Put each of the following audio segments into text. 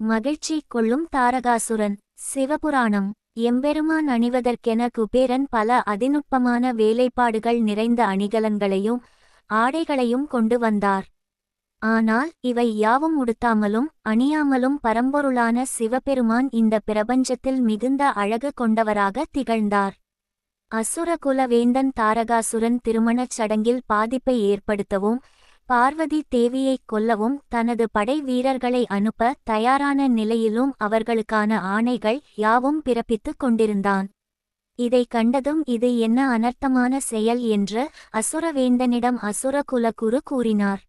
மகிழ்ச்சி கொள்ளும் தாரகாசுரன். சிவபுராணம். எம்பெருமான் அணிவதற்கென குபேரன் பல அதிநுட்பமான வேலைப்பாடுகள் நிறைந்த அணிகலன்களையும் ஆடைகளையும் கொண்டு வந்தார். ஆனால் இவை யாவும் உடுத்தாமலும் அணியாமலும் பரம்பொருளான சிவபெருமான் இந்த பிரபஞ்சத்தில் மிகுந்த அழகு கொண்டவராக திகழ்ந்தார். அசுரகுல வேந்தன் தாரகாசுரன் திருமணச் சடங்கில் பாதிப்பை ஏற்படுத்தவும் பார்வதி தேவியைக் கொல்லவும் தனது படை வீரர்களை அனுப்ப தயாரான நிலையிலும் அவர்களுக்கான ஆணைகள் யாவும் பிறப்பித்துக் கொண்டிருந்தான். இதை கண்டதும் இது என்ன அனர்த்தமான செயல் என்று அசுரவேந்தனிடம் அசுரகுல குரு கூறினார்.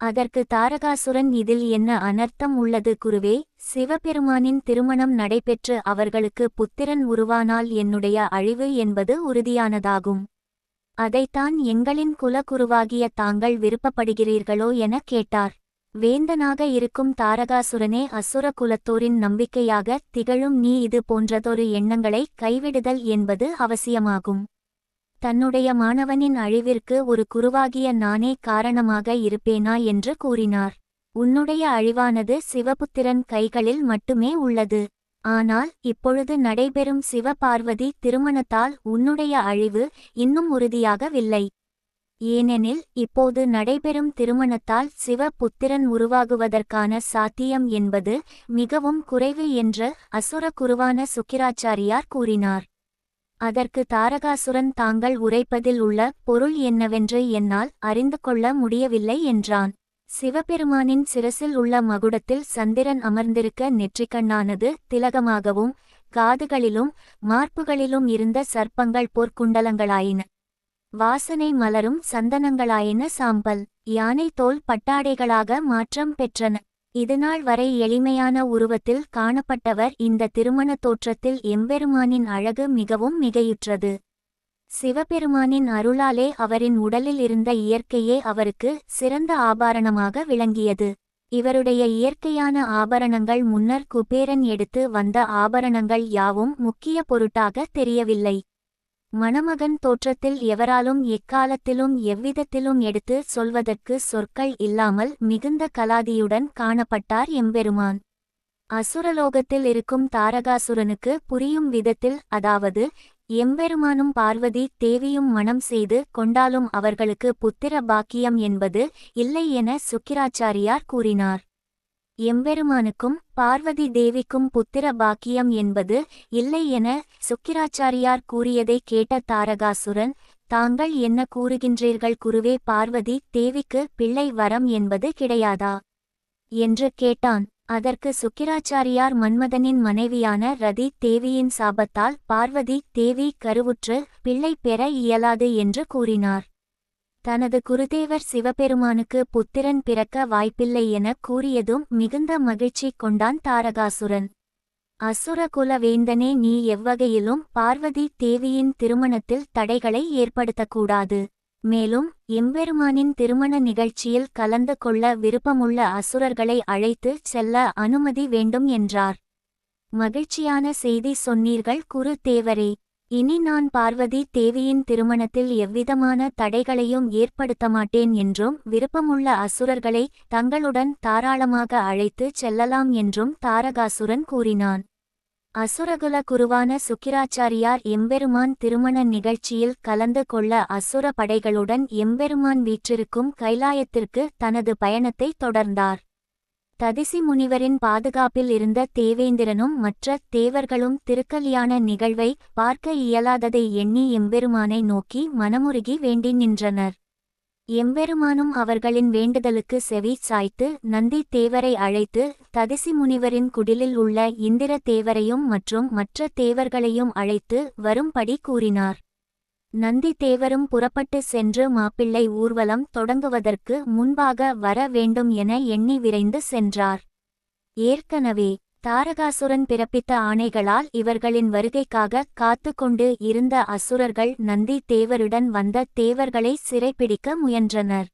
அதற்கு தாரகாசுரன் இதில் என்ன அனர்த்தம் உள்ளது குருவே சிவபெருமானின் திருமணம் நடைபெற்று அவர்களுக்கு புத்திரன் உருவானால் என்னுடைய அழிவு என்பது உறுதியானதாகும். அதைத்தான் எங்களின் குலகுருவாகிய தாங்கள் விருப்பப்படுகிறீர்களோ என கேட்டார். வேந்தனாக இருக்கும் தாரகாசுரனே அசுர குலத்தோரின் நம்பிக்கையாக திகழும் நீ இது போன்றதொரு எண்ணங்களை கைவிடுதல் என்பது அவசியமாகும். தன்னுடைய மாணவனின் அழிவிற்கு ஒரு குருவாகிய நானே காரணமாக இருப்பேனா என்று கூறினார். உன்னுடைய அழிவானது சிவபுத்திரன் கைகளில் மட்டுமே உள்ளது. ஆனால் இப்பொழுது நடைபெறும் சிவபார்வதி திருமணத்தால் உன்னுடைய அழிவு இன்னும் உறுதியாகவில்லை. ஏனெனில் இப்போது நடைபெறும் திருமணத்தால் சிவ புத்திரன் உருவாகுவதற்கான சாத்தியம் என்பது மிகவும் குறைவு என்று அசுர குருவான சுக்கிராச்சாரியார் கூறினார். அதற்கு தாரகாசுரன் தாங்கள் உரைப்பதில் உள்ள பொருள் என்னவென்று என்னால் அறிந்து கொள்ள முடியவில்லை என்றான். சிவபெருமானின் சிரசில் உள்ள மகுடத்தில் சந்திரன் அமர்ந்திருக்க நெற்றிக்கண்ணானது திலகமாகவும் காதுகளிலும் மார்புகளிலும் இருந்த சர்ப்பங்கள் போர்க்குண்டலங்களாயின வாசனை மலரும் சந்தனங்களாயின சாம்பல் யானை தோல் பட்டாடைகளாக மாற்றம் பெற்றன. இதுநாள் வரை எளிமையான உருவத்தில் காணப்பட்டவர் இந்த திருமண தோற்றத்தில் எம்பெருமானின் அழகு மிகவும் மிகையுற்றது. சிவபெருமானின் அருளாலே அவரின் உடலில் இருந்த இயற்கையே அவருக்கு சிறந்த ஆபாரணமாக விளங்கியது. இவருடைய இயற்கையான ஆபரணங்கள் முன்னர் குபேரன் எடுத்து வந்த ஆபரணங்கள் யாவும் முக்கிய பொருட்டாக தெரியவில்லை. மணமகன் தோற்றத்தில் எவராலும் எக்காலத்திலும் எவ்விதத்திலும் எடுத்து சொல்வதற்கு சொற்கள் இல்லாமல் மிகுந்த கலாதியுடன் காணப்பட்டார் எம்பெருமான். அசுரலோகத்தில் இருக்கும் தாரகாசுரனுக்கு புரியும் விதத்தில் அதாவது எம்பெருமானும் பார்வதி தேவியும் மனம் செய்து கொண்டாலும் அவர்களுக்கு புத்திர பாக்கியம் என்பது இல்லை என சுக்கிராச்சாரியார் கூறினார். எம்பெருமானுக்கும் பார்வதி தேவிக்கும் புத்திர பாக்கியம் என்பது இல்லை என சுக்கிராச்சாரியார் கூறியதை கேட்ட தாரகாசுரன் தாங்கள் என்ன கூறுகின்றீர்கள் குருவே பார்வதி தேவிக்கு பிள்ளை வரம் என்பது கிடையாதா என்று கேட்டான். அதற்கு சுக்கிராச்சாரியார் மன்மதனின் மனைவியான ரதி தேவியின் சாபத்தால் பார்வதி தேவி கருவுற்று பிள்ளை பெற இயலாது என்று கூறினார். தனது குருதேவர் சிவபெருமானுக்கு புத்திரன் பிறக்க வாய்ப்பில்லை என கூறியதும் மிகுந்த மகிழ்ச்சி கொண்டான் தாரகாசுரன். அசுரகுல வேந்தனே நீ எவ்வகையிலும் பார்வதி தேவியின் திருமணத்தில் தடைகளை ஏற்படுத்தக்கூடாது. மேலும் எம்பெருமானின் திருமண நிகழ்ச்சியில் கலந்து கொள்ள விருப்பமுள்ள அசுரர்களை அழைத்து செல்ல அனுமதி வேண்டும் என்றார். மகிழ்ச்சியான செய்தி சொன்னீர்கள் குரு தேவரே. இனி நான் பார்வதி தேவியின் திருமணத்தில் எவ்விதமான தடைகளையும் ஏற்படுத்த மாட்டேன் என்றும் விருப்பமுள்ள அசுரர்களை தங்களுடன் தாராளமாக அழைத்து செல்லலாம் என்றும் தாரகாசுரன் கூறினான். அசுரகுல குருவான சுக்கிராச்சாரியார் எம்பெருமான் திருமண நிகழ்ச்சியில் கலந்து கொள்ள அசுர படைகளுடன் எம்பெருமான் வீற்றிருக்கும் கைலாயத்திற்கு தனது பயணத்தை தொடர்ந்தார். ததிசி முனிவரின் பாதுகாப்பில் இருந்த தேவேந்திரனும் மற்ற தேவர்களும் திருக்கல்யாண நிகழ்வை பார்க்க இயலாததை எண்ணி எம்பெருமானை நோக்கி மனமுருகி வேண்டி நின்றனர். எம்பெருமானும் அவர்களின் வேண்டுதலுக்கு செவி சாய்த்து நந்தி தேவரை அழைத்து ததிசி முனிவரின் குடிலில் உள்ள இந்திர தேவரையும் மற்றும் மற்ற தேவர்களையும் அழைத்து வரும்படி கூறினார். நந்தி தேவரும் புறப்பட்டு சென்று மாப்பிள்ளை ஊர்வலம் தொடங்குவதற்கு முன்பாக வர வேண்டும் என எண்ணி விரைந்து சென்றார். ஏற்கனவே தாரகாசுரன் பிறப்பித்த ஆணைகளால் இவர்களின் வருகைக்காக காத்து கொண்டு இருந்த அசுரர்கள் நந்தி தேவருடன் வந்த தேவர்களை சிறைப்பிடிக்க முயன்றனர்.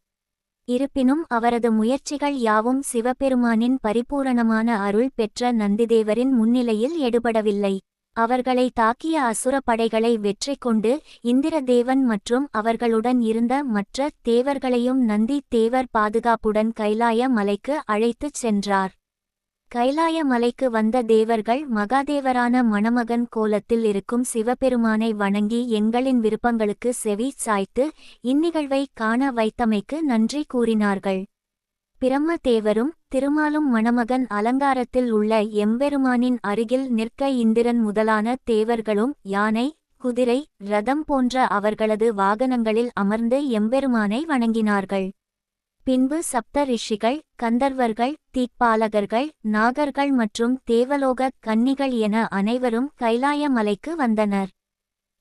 இருப்பினும் அவரது முயற்சிகள் யாவும் சிவபெருமானின் பரிபூரணமான அருள் பெற்ற நந்திதேவரின் முன்னிலையில் எடுபடவில்லை. அவர்களை தாக்கிய அசுர படைகளை வெற்றி கொண்டு இந்திரதேவன் மற்றும் அவர்களுடன் இருந்த மற்ற தேவர்களையும் நந்தி தேவர் பாதுகாப்புடன் கைலாய மலைக்கு அழைத்துச் சென்றார். கைலாய மலைக்கு வந்த தேவர்கள் மகாதேவரான மணமகன் கோலத்தில் இருக்கும் சிவபெருமானை வணங்கி எங்களின் விருப்பங்களுக்கு செவி சாய்த்து இந்நிகழ்வை காண வைத்தமைக்கு நன்றி கூறினார்கள். பிரம்மதேவரும் திருமாலும் மணமகன் அலங்காரத்தில் உள்ள எம்பெருமானின் அருகில் நிற்க இந்திரன் முதலான தேவர்களும் யானை குதிரை ரதம் போன்ற அவர்களது வாகனங்களில் அமர்ந்து எம்பெருமானை வணங்கினார்கள். பின்பு சப்த ரிஷிகள் கந்தர்வர்கள் தீப்பாலகர்கள் நாகர்கள் மற்றும் தேவலோக கன்னிகள் என அனைவரும் கைலாய மலைக்கு வந்தனர்.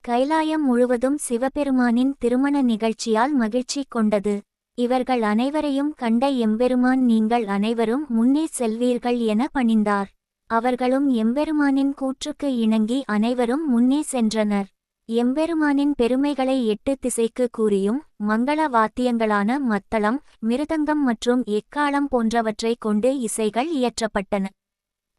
கைலாயம் முழுவதும் சிவபெருமானின் திருமண நிகழ்ச்சியால் மகிழ்ச்சி கொண்டது. இவர்கள் அனைவரையும் கண்ட எம்பெருமான் நீங்கள் அனைவரும் முன்னே செல்வீர்கள் என பணிந்தார். அவர்களும் எம்பெருமானின் கூற்றுக்கு இணங்கி அனைவரும் முன்னே சென்றனர். எம்பெருமானின் பெருமைகளை எட்டு திசைக்கு கூறியும் மங்கள வாத்தியங்களான மத்தளம் மிருதங்கம் மற்றும் எக்காளம் போன்றவற்றைக் கொண்டு இசைகள் இயற்றப்பட்டன.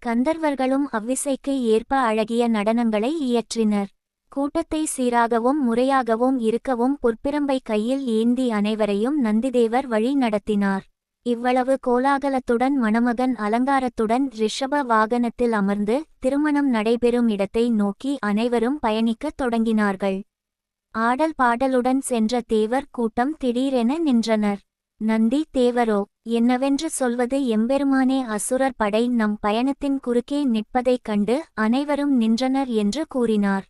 கந்தர்வர்களும் அவ்விசைக்கு ஏற்ப அழகிய நடனங்களை இயற்றினர். கூட்டத்தை சீராகவும் முறையாகவும் இருக்கவும் பொற்பிரம்பை கையில் ஏந்தி அனைவரையும் நந்திதேவர் வழி நடத்தினார். இவ்வளவு கோலாகலத்துடன் மணமகன் அலங்காரத்துடன் ரிஷப வாகனத்தில் அமர்ந்து திருமணம் நடைபெறும் இடத்தை நோக்கி அனைவரும் பயணிக்கத் தொடங்கினார்கள். ஆடல் பாடலுடன் சென்ற தேவர் கூட்டம் திடீரென நின்றனர். நந்தி தேவரோ என்னவென்று சொல்வது? எம்பெருமானே அசுரர் படை நம் பயணத்தின் குறுக்கே நிற்பதைக் கண்டு அனைவரும் நின்றனர் என்று கூறினார்.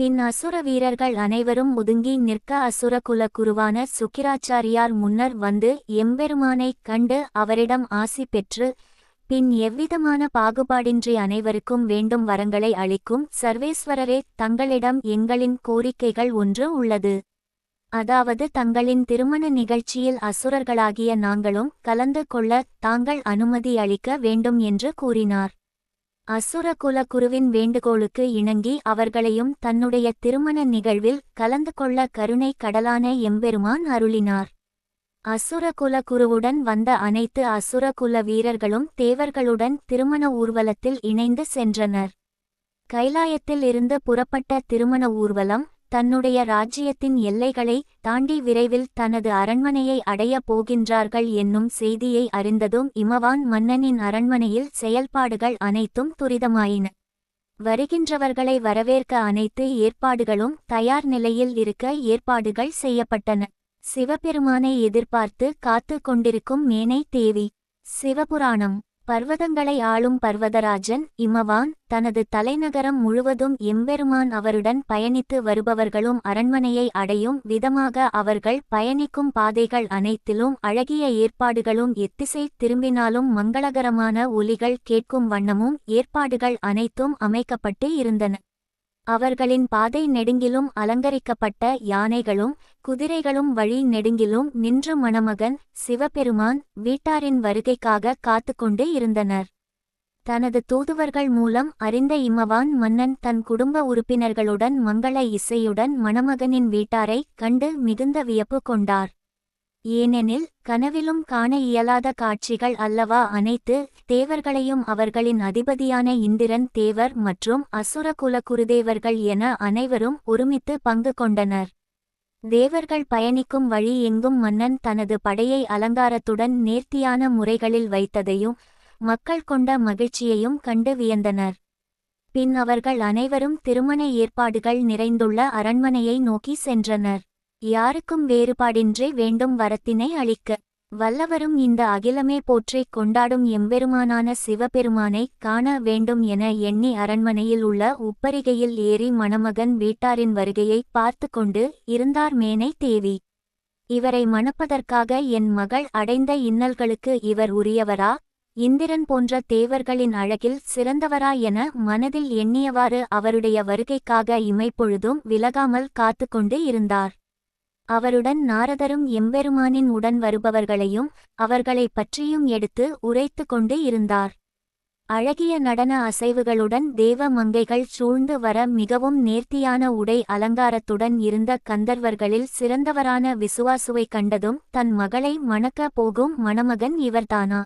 பின் அசுர வீரர்கள் அனைவரும் ஒதுங்கி நிற்க அசுர குல குருவான சுக்கிராச்சாரியார் முன்னர் வந்து எம்பெருமானைக் கண்டு அவரிடம் ஆசி பெற்று பின் எவ்விதமான பாகுபாடின்றி அனைவருக்கும் வேண்டும் வரங்களை அளிக்கும் சர்வேஸ்வரரே தங்களிடம் எங்களின் கோரிக்கைகள் ஒன்று உள்ளது. அதாவது தங்களின் திருமண நிகழ்ச்சியில் அசுரர்களாகிய நாங்களும் கலந்து கொள்ள தாங்கள் அனுமதி அளிக்க வேண்டும் என்று கூறினார். அசுர குலகுருவின் வேண்டுகோளுக்கு இணங்கி அவர்களையும் தன்னுடைய திருமண நிகழ்வில் கலந்து கொள்ள கருணை கடலான எம்பெருமான் அருளினார். அசுரகுல குருவுடன் வந்த அனைத்து அசுரகுல வீரர்களும் தேவர்களுடன் திருமண ஊர்வலத்தில் இணைந்து சென்றனர். கைலாயத்தில் இருந்து புறப்பட்ட திருமண ஊர்வலம் தன்னுடைய ராஜ்யத்தின் எல்லைகளை தாண்டி விரைவில் தனது அரண்மனையை அடையப் போகின்றார்கள் என்னும் செய்தியை அறிந்ததும் இமவான் மன்னனின் அரண்மனையில் செயல்பாடுகள் அனைத்தும் துரிதமாயின. வருகின்றவர்களை வரவேற்க அனைத்து ஏற்பாடுகளும் தயார் நிலையில் இருக்க ஏற்பாடுகள் செய்யப்பட்டன. சிவபெருமானை எதிர்பார்த்து காத்து கொண்டிருக்கும் மேனை தேவி. சிவபுராணம். பர்வதங்களை ஆளும் பர்வதராஜன் இமவான் தனது தலைநகரம் முழுவதும் எம்பெருமான் அவருடன் பயணித்து வருபவர்களும் அரண்மனையை அடையும் விதமாக அவர்கள் பயணிக்கும் பாதைகள் அனைத்திலும் அழகிய ஏற்பாடுகளும் எத்திசை திரும்பினாலும் மங்களகரமான ஒலிகள் கேட்கும் வண்ணமும் ஏற்பாடுகள் அனைத்தும் அமைக்கப்பட்டு இருந்தன. அவர்களின் பாதை நெடுங்கிலும் அலங்கரிக்கப்பட்ட யானைகளும் குதிரைகளும் வழி நெடுங்கிலும் நின்று மணமகன் சிவபெருமான் வீட்டாரின் வருகைக்காக காத்துக்கொண்டு இருந்தனர். தனது தூதுவர்கள் மூலம் அறிந்த இமவான் மன்னன் தன் குடும்ப உறுப்பினர்களுடன் மங்கள இசையுடன் மணமகனின் வீட்டாரை கண்டு மிகுந்த வியப்பு கொண்டார். ஏனெனில் கனவிலும் காண இயலாத காட்சிகள் அல்லவா அனைத்து தேவர்களையும் அவர்களின் அதிபதியான இந்திரன் தேவர் மற்றும் அசுர குல குருதேவர்கள் என அனைவரும் ஒருமித்து பங்கு கொண்டனர். தேவர்கள் பயணிக்கும் வழி எங்கும் மன்னன் தனது படையை அலங்காரத்துடன் நேர்த்தியான முறைகளில் வைத்ததையும் மக்கள் கொண்ட மகிழ்ச்சியையும் கண்டு வியந்தனர். பின் அவர்கள் அனைவரும் திருமண ஏற்பாடுகள் நிறைந்துள்ள அரண்மனையை நோக்கி சென்றனர். யாருக்கும் வேறுபாடின்றி வேண்டும் வரத்தினை அளிக்க. வல்லவரும் இந்த அகிலமே போற்றிக் கொண்டாடும் எம்பெருமானான சிவபெருமானை காண வேண்டும் என எண்ணி அரண்மனையில் உள்ள உப்பரிகையில் ஏறி மணமகன் வீட்டாரின் வருகையை பார்த்து கொண்டு இருந்தார் மேனை தேவி. இவரை மணப்பதற்காக என் மகள் அடைந்த இன்னல்களுக்கு இவர் உரியவரா? இந்திரன் போன்ற தேவர்களின் அழகில் சிறந்தவரா என மனதில் எண்ணியவாறு அவருடைய வருகைக்காக இமைப்பொழுதும் விலகாமல் காத்து கொண்டு இருந்தார். அவருடன் நாரதரும் எம்பெருமானின் உடன் வருபவர்களையும் அவர்களைப் பற்றியும் எடுத்து உரைத்து கொண்டு இருந்தார். அழகிய நடன அசைவுகளுடன் தேவ மங்கைகள் சூழ்ந்து வர மிகவும் நேர்த்தியான உடை அலங்காரத்துடன் இருந்த கந்தர்வர்களில் சிறந்தவரான விசுவாசுவை கண்டதும் தன் மகளை மணக்க போகும் மணமகன் இவர்தானா?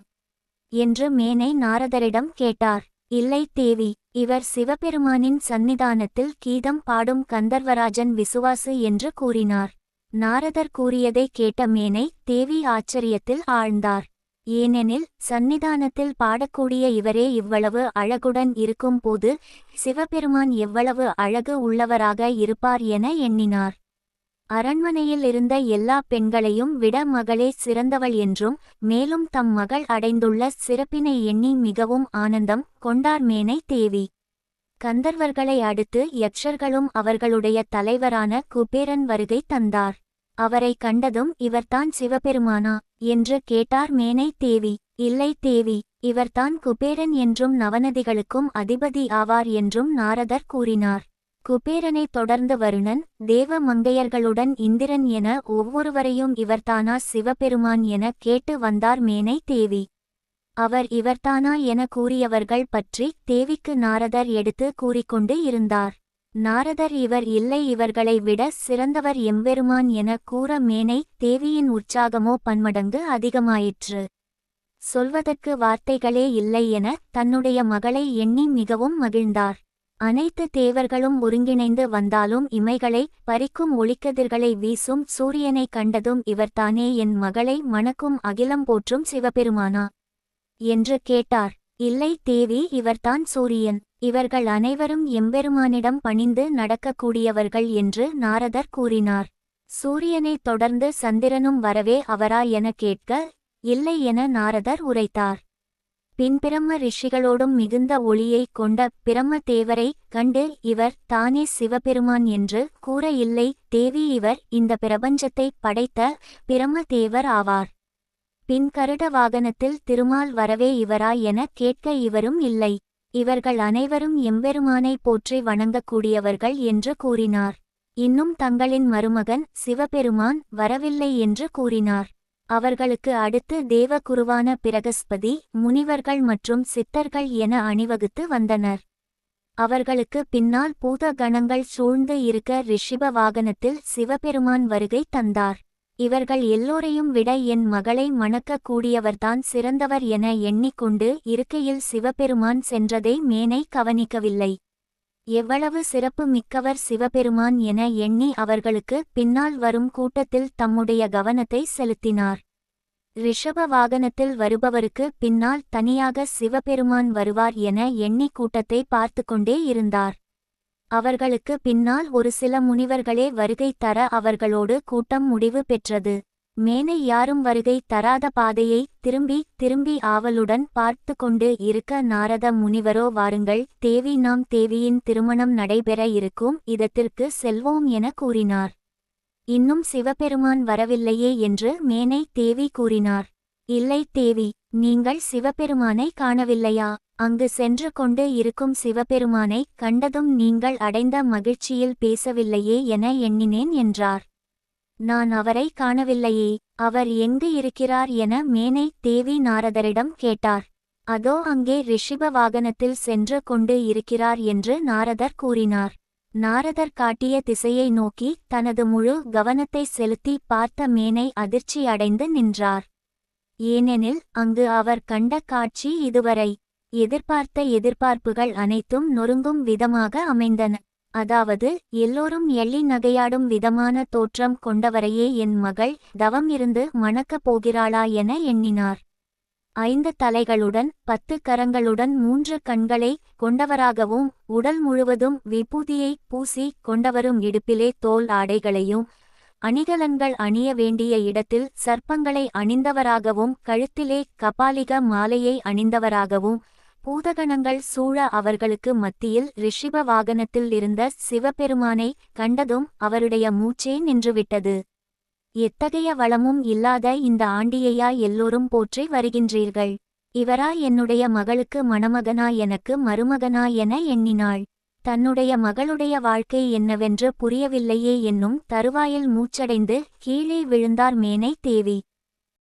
என்று மேனை நாரதரிடம் கேட்டார். இல்லை தேவி இவர் சிவபெருமானின் சந்நிதானத்தில் கீதம் பாடும் கந்தர்வராஜன் விசுவாசு என்று கூறினார். நாரதர் கூறியதை கேட்ட மேனை தேவி ஆச்சரியத்தில் ஆழ்ந்தார். ஏனெனில் சந்நிதானத்தில் பாடக்கூடிய இவரே இவ்வளவு அழகுடன் இருக்கும்போது சிவபெருமான் எவ்வளவு அழகு உள்ளவராக இருப்பார் என எண்ணினார். அரண்மனையில் இருந்த எல்லா பெண்களையும் விட மகளே சிறந்தவள் என்றும் மேலும் தம் மகள் அடைந்துள்ள சிறப்பினை எண்ணி மிகவும் ஆனந்தம் கொண்டார் மேனை தேவி. கந்தர்வர்களை அடுத்து யக்ஷர்களும் அவர்களுடைய தலைவரான குபேரன் வருகை தந்தார். அவரை கண்டதும் இவர்தான் சிவபெருமானா? என்று கேட்டார் மேனை தேவி. இல்லை தேவி இவர்தான் குபேரன் என்றும் நவநதிகளுக்கும் அதிபதி ஆவார் என்றும் நாரதர் கூறினார். குபேரனைத் தொடர்ந்து வருணன் தேவ மங்கையர்களுடன் இந்திரன் என ஒவ்வொருவரையும் இவர்தானா சிவபெருமான் என கேட்டு வந்தார் மேனை தேவி. அவர் இவர்தானா என கூறியவர்கள் பற்றி தேவிக்கு நாரதர் எடுத்து கூறிக்கொண்டு இருந்தார். நாரதர் இவர் இல்லை இவர்களை விட சிறந்தவர் எம்பெருமான் என கூற மேனை தேவியின் உற்சாகமோ பன்மடங்கு அதிகமாயிற்று. சொல்வதற்கு வார்த்தைகளே இல்லை என தன்னுடைய மகளை எண்ணி மிகவும் மகிழ்ந்தார். அனைத்து தேவர்களும் ஒருங்கிணைந்து வந்தாலும் இமைகளை பறிக்கும் ஒளிக்கதிர்களை வீசும் சூரியனை கண்டதும் இவர்தானே என் மகளை மணக்கும் அகிலம் போற்றும் சிவபெருமானா? என்று கேட்டார். இல்லை தேவி இவர்தான் சூரியன். இவர்கள் அனைவரும் எம்பெருமானிடம் பணிந்து நடக்கக்கூடியவர்கள் என்று நாரதர் கூறினார். சூரியனைத் தொடர்ந்து சந்திரனும் வரவே அவரா என கேட்க இல்லை என நாரதர் உரைத்தார். பின்பிரம்ம ரிஷிகளோடும் மிகுந்த ஒளியைக் கொண்ட பிரம்ம தேவரை கண்டு இவர் தானே சிவபெருமான் என்று கூற இல்லை தேவி இவர் இந்த பிரபஞ்சத்தை படைத்த பிரம்ம தேவர் ஆவார். பின் கருட வாகனத்தில் திருமால் வரவே இவரா என கேட்க இவரும் இல்லை. இவர்கள் அனைவரும் எம்பெருமானை போற்றி வணங்கக்கூடியவர்கள் என்று கூறினார். இன்னும் தங்களின் மருமகன் சிவபெருமான் வரவில்லை என்று கூறினார். அவர்களுக்கு அடுத்து தேவகுருவான பிரகஸ்பதி முனிவர்கள் மற்றும் சித்தர்கள் என அணிவகுத்து வந்தனர். அவர்களுக்கு பின்னால் பூத கணங்கள் சூழ்ந்து இருக்க ரிஷிப வாகனத்தில் சிவபெருமான் வருகை தந்தார். இவர்கள் எல்லோரையும் விட என் மகளை மணக்கக் கூடியவர்தான் சிறந்தவர் என எண்ணிக்கொண்டு இருக்கையில் சிவபெருமான் சென்றதை மேனை கவனிக்கவில்லை. எவ்வளவு சிறப்பு மிக்கவர் சிவபெருமான் என எண்ணி அவர்களுக்கு பின்னால் வரும் கூட்டத்தில் தம்முடைய கவனத்தை செலுத்தினார். ரிஷப வாகனத்தில் வருபவருக்கு பின்னால் தனியாக சிவபெருமான் வருவார் என எண்ணி கூட்டத்தை பார்த்து கொண்டே இருந்தார். அவர்களுக்கு பின்னால் ஒரு சில முனிவர்களே வருகை தர அவர்களோடு கூட்டம் முடிவு பெற்றது. மேனை யாரும் வருகை தராத பாதையை திரும்பி திரும்பி ஆவலுடன் பார்த்து கொண்டு இருக்க நாரத முனிவரோ வாருங்கள் தேவி நாம் தேவியின் திருமணம் நடைபெற இருக்கும் இதத்திற்கு செல்வோம் என கூறினார். இன்னும் சிவபெருமான் வரவில்லையே என்று மேனை தேவி கூறினார். இல்லை தேவி நீங்கள் சிவபெருமானை காணவில்லையா? அங்கு சென்று கொண்டு இருக்கும் சிவபெருமானை கண்டதும் நீங்கள் அடைந்த மகிழ்ச்சியில் பேசவில்லையே என எண்ணினேன் என்றார். நான் அவரை காணவில்லையே அவர் எங்கு இருக்கிறார் என மேனை தேவி நாரதரிடம் கேட்டார். அதோ அங்கே ரிஷிப வாகனத்தில் சென்று கொண்டு இருக்கிறார் என்று நாரதர் கூறினார். நாரதர் காட்டிய திசையை நோக்கி தனது முழு கவனத்தை செலுத்தி பார்த்த மேனை அதிர்ச்சி அடைந்து நின்றார். ஏனெனில் அங்கு அவர் கண்ட காட்சி இதுவரை. எதிர்பார்த்த எதிர்பார்ப்புகள் அனைத்தும் நொறுங்கும் விதமாக அமைந்தன. அதாவது எல்லோரும் எள்ளி நகையாடும் விதமான தோற்றம் கொண்டவரையே என் மகள் தவம் இருந்து மணக்கப் போகிறாளா என எண்ணினார். ஐந்து தலைகளுடன் பத்து கரங்களுடன் மூன்று கண்களை கொண்டவராகவும் உடல் முழுவதும் விபூதியை பூசி கொண்டவரும் இடுப்பிலே தோல் ஆடைகளையும் அணிகலன்கள் அணிய வேண்டிய இடத்தில் சர்ப்பங்களை அணிந்தவராகவும் கழுத்திலே கபாலிக மாலையை அணிந்தவராகவும் பூதகணங்கள் சூழ அவர்களுக்கு மத்தியில் ரிஷிப வாகனத்தில் இருந்த சிவபெருமானை கண்டதும் அவருடைய மூச்சே நின்றுவிட்டது. எத்தகைய வளமும் இல்லாத இந்த ஆண்டியையா எல்லோரும் போற்றி வருகின்றீர்கள். இவரா என்னுடைய மகளுக்கு மணமகனா எனக்கு மருமகனா என எண்ணினாள். தன்னுடைய மகளுடைய வாழ்க்கை என்னவென்று புரியவில்லையே என்னும் தருவாயில் மூச்சடைந்து கீழே விழுந்தார் மேனை தேவி.